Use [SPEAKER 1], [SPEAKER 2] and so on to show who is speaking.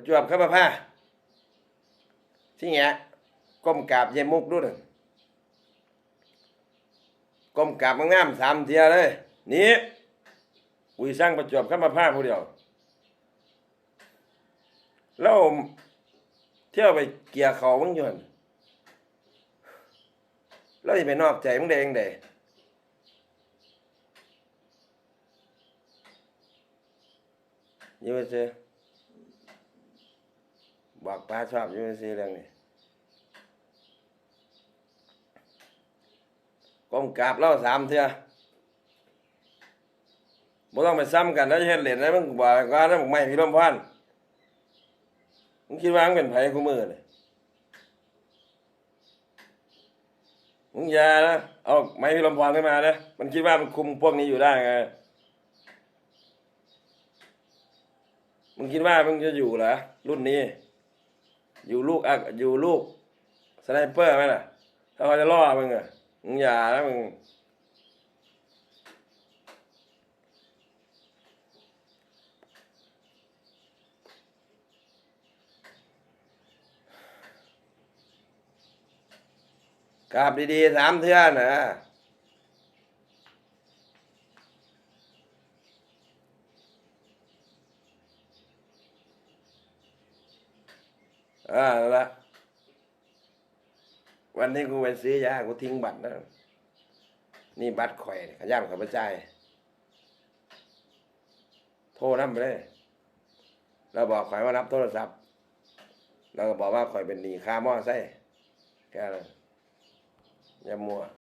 [SPEAKER 1] ประจวบเข้ามาผ้าที่เงี้ยก้มกราบเยายมุกด้วยก้มกราบงามสามเทียเลยนี่อุ้ยสร้างประจวบเข้ามาผ้าผู้เดียวแล้วเที่ยวไปเกี่ยเขามึงอยู่หั่นแล้วจะไปนอกใจมึงได้เองเด้อยูเซ บอกป้าชอบอยูเซเรื่องนี้ก้มกราบเล่าสามเทื่อบ่ต้องไปซ้ำกันแล้วเฮ็ดเหรียญนะมึงบอกว่าแล้วมึงไม่พี่ลมพันมึงคิดว่ามึงเป็นไผคู่มือเลยมึงอย่านะเอาไม้พี่ลมพรขึ้นมานะมันคิดว่ามันคุมพวกนี้อยู่ได้ไงมึงคิดว่ามึงจะอยู่เหรอรุ่นนี้ อยู่ลูกอะอยู่ลูกสไนเปอร์ไหมล่ะ ถ้าเขาจะล่อมึงอะมึงอย่านะมึงกราบดีๆสามเทื่อนะ อ่าและวันนี้กูไปซื้อยากูทิ้งบัตรนะนี่บัตรข่อยขย่ามขับใจโทรนำไปเลย เราบอกข่อยว่ารับโทรศัพท์ เราก็บอกว่าข่อยเป็นหนีค่ามอไซค์แค่นั้นอย่ามัว